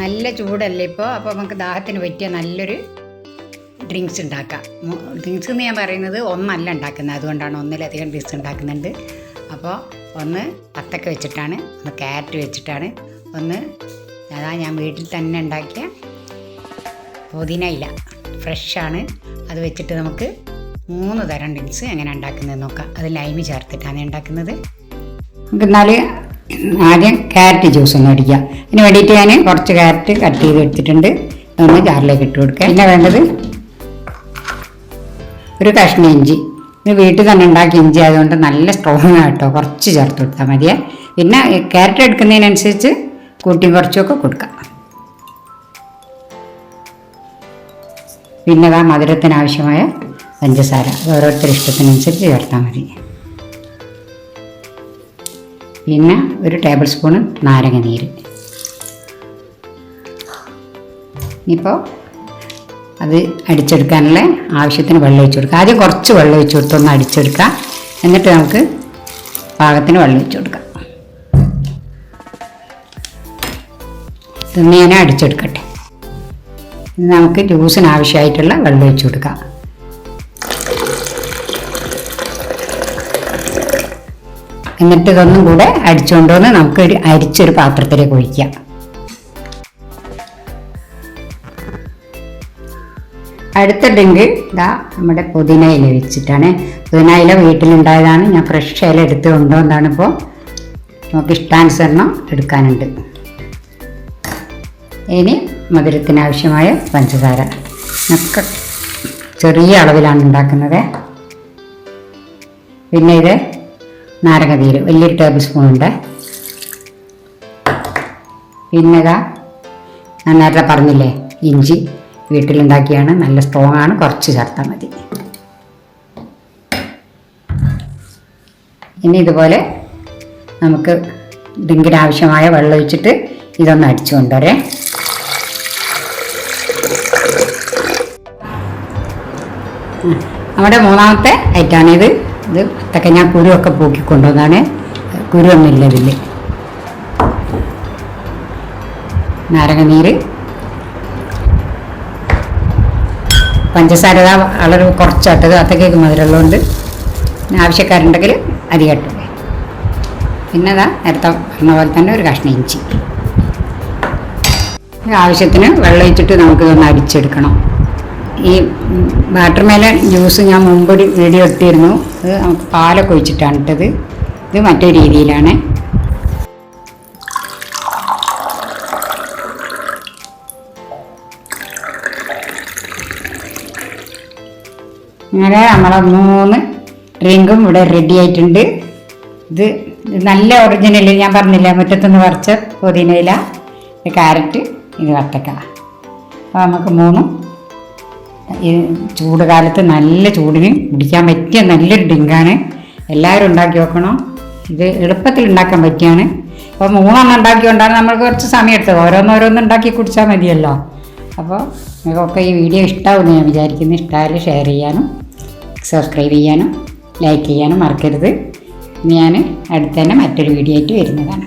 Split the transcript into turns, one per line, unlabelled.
നല്ല ചൂടല്ലേ ഇപ്പോൾ അപ്പോൾ നമുക്ക് ദാഹത്തിന് പറ്റിയ നല്ലൊരു ഡ്രിങ്ക്സ് ഉണ്ടാക്കാം. ഡ്രിങ്ക്സ് എന്ന് ഞാൻ പറയുന്നത് ഒന്നല്ല ഉണ്ടാക്കുന്നത്. അതുകൊണ്ടാണ് ഒന്നിലധികം ഡ്രിങ്ക്സ് ഉണ്ടാക്കുന്നുണ്ട്. അപ്പോൾ ഒന്ന് പത്തക്ക വെച്ചിട്ടാണ് ഒന്ന് ക്യാരറ്റ് വെച്ചിട്ടാണ്. ഒന്ന് അതാ ഞാൻ വീട്ടിൽ തന്നെ ഉണ്ടാക്കിയ പുതിന ഇല ഫ്രഷാണ് അത് വെച്ചിട്ട് നമുക്ക് മൂന്ന് തരം ഡ്രിങ്ക്സ് എങ്ങനെ ഉണ്ടാക്കുന്നത് നോക്കാം. അത് ലൈമ് ചേർത്തിട്ടാണ് ഉണ്ടാക്കുന്നത്. നമുക്ക് എന്നാൽ ആദ്യം ക്യാരറ്റ് ജ്യൂസ് ഒന്ന് അടിക്കുക. അതിന് വേണ്ടിയിട്ട് ഞാൻ കുറച്ച് ക്യാരറ്റ് കട്ട് ചെയ്ത് എടുത്തിട്ടുണ്ട്. അതൊന്ന് ജാറിലേക്ക് ഇട്ട് കൊടുക്കുക. പിന്നെ വേണ്ടത് ഒരു കഷ്ണം ഇഞ്ചി. ഇത് വീട്ടിൽ തന്നെ ഉണ്ടാക്കിയ ഇഞ്ചി ആയതുകൊണ്ട് നല്ല സ്ട്രോങ് ആട്ടോ കുറച്ച് ചേർത്ത് കൊടുത്താൽ മതിയേ. പിന്നെ ക്യാരറ്റ് എടുക്കുന്നതിനനുസരിച്ച് കൂട്ടിയും കുറച്ചൊക്കെ കൊടുക്കാം. പിന്നെ ആ മധുരത്തിന് ആവശ്യമായ പഞ്ചസാര. ഓരോരുത്തരുടെ ഇഷ്ടത്തിനനുസരിച്ച് ചേർത്താൽ മതി. പിന്നെ ഒരു ടേബിൾ സ്പൂണ് നാരങ്ങ നീര്. ഇനിയിപ്പോൾ അത് അടിച്ചെടുക്കാനുള്ള ആവശ്യത്തിന് വെള്ളം ഒഴിച്ചു കൊടുക്കുക. ആദ്യം കുറച്ച് വെള്ളം ഒഴിച്ചു കൊടുത്തൊന്ന് അടിച്ചെടുക്കുക. എന്നിട്ട് നമുക്ക് പാകത്തിന് വെള്ളം ഒഴിച്ചു കൊടുക്കാം. ഇതൊന്ന് ഞാൻ അടിച്ചെടുക്കട്ടെ. നമുക്ക് ജ്യൂസിന് ആവശ്യമായിട്ടുള്ള വെള്ളം ഒഴിച്ചു കൊടുക്കാം. എന്നിട്ട് ഇതൊന്നും കൂടെ അടിച്ചുകൊണ്ടുവന്ന് നമുക്ക് ഒരു അരിച്ചൊരു പാത്രത്തിലേക്ക് ഒഴിക്കാം അടുത്ത ഡ്രിങ്ക് ഇതാ നമ്മുടെ പുതിന ഇല വെച്ചിട്ടാണ്. പുതിന ഇല വീട്ടിലുണ്ടായതാണ്. ഞാൻ ഫ്രഷ് ഇല എടുത്ത് കൊണ്ടുവന്നാണ് ഇപ്പോൾ നമുക്ക് ഇഷ്ടാനുസരണം എടുക്കാനുണ്ട്. ഇനി മധുരത്തിനാവശ്യമായ പഞ്ചസാര. ഒക്കെ ചെറിയ അളവിലാണ് ഉണ്ടാക്കുന്നത്. പിന്നെ ഇത് നാരങ്ങ നീര് വലിയൊരു ടേബിൾ സ്പൂൺ ഉണ്ട്. പിന്നെ ഞാൻ നേരത്തെ പറഞ്ഞില്ലേ ഇഞ്ചി വീട്ടിലുണ്ടാക്കിയാണ് നല്ല സ്ട്രോങ് ആണ് കുറച്ച് ചേർത്താൽ മതി. ഇനി ഇതുപോലെ നമുക്ക് ഡ്രിങ്കിന് ആവശ്യമായ വെള്ളം ഒഴിച്ചിട്ട് ഇതൊന്ന് അടിച്ചു കൊണ്ടുവരേ. നമ്മുടെ മൂന്നാമത്തെ ഐറ്റാണിത് ഇത് ഇതൊക്കെ ഞാൻ കുരുവൊക്കെ പൂക്കി കൊണ്ടുവന്നാണ്. കുരുവൊന്നുമില്ല ഇതിൽ നാരങ്ങ നീര് പഞ്ചസാര വളരെ കുറച്ചാട്ടത് അത്തക്കേക്ക് മധുരമുള്ളതുകൊണ്ട് ആവശ്യക്കാരുണ്ടെങ്കിൽ ആവശ്യക്കാരുണ്ടെങ്കിൽ അധികം പിന്നെ അതാ നേരത്തെ പറഞ്ഞ പോലെ തന്നെ ഒരു കഷ്ണം ഇഞ്ചി. ആവശ്യത്തിന് വെള്ളം ഒഴിച്ചിട്ട് നമുക്കിതൊന്ന് അടിച്ചെടുക്കണം. ഈ വാട്ടർ മേലൻ ജ്യൂസ് ഞാൻ മുമ്പൊരു വീഡിയോ ഇട്ടിരുന്നു. അത് നമുക്ക് പാലൊക്കെ ഒഴിച്ചിട്ടാണ് ഇട്ടത്. ഇത് മറ്റൊരു രീതിയിലാണ്. അങ്ങനെ നമ്മളെ മൂന്ന് ഡ്രിങ്കും ഇവിടെ റെഡി ആയിട്ടുണ്ട്. ഇത് നല്ല ഒറിജിനൽ ഞാൻ പറഞ്ഞില്ല മുറ്റത്തുനിന്ന് പറിച്ച പുതിനയില ക്യാരറ്റ് ഇത് വട്ടക്ക അപ്പോൾ നമുക്ക് മൂന്നും ഈ ചൂട് കാലത്ത് നല്ല ചൂടിന് കുടിക്കാൻ പറ്റിയ നല്ലൊരു ഡ്രിങ്കാണ്. എല്ലാവരും ഉണ്ടാക്കി വെക്കണം ഇത് എളുപ്പത്തിൽ ഉണ്ടാക്കാൻ പറ്റിയാണ്. അപ്പോൾ മൂന്നെണ്ണം ഉണ്ടാക്കിക്കൊണ്ടാണ് നമ്മൾ കുറച്ച് സമയം എടുത്തത്. ഓരോന്നോരോന്ന് ഉണ്ടാക്കി കുടിച്ചാൽ മതിയല്ലോ. അപ്പോൾ നിങ്ങൾക്കൊക്കെ ഈ വീഡിയോ ഇഷ്ടമാവുമെന്ന് ഞാൻ വിചാരിക്കുന്നു. ഇഷ്ടമായാലും ഷെയർ ചെയ്യാനും സബ്സ്ക്രൈബ് ചെയ്യാനും ലൈക്ക് ചെയ്യാനും മറക്കരുത്. ഞാൻ അടുത്ത് തന്നെ മറ്റൊരു വീഡിയോ ആയിട്ട് വരുന്നതാണ്.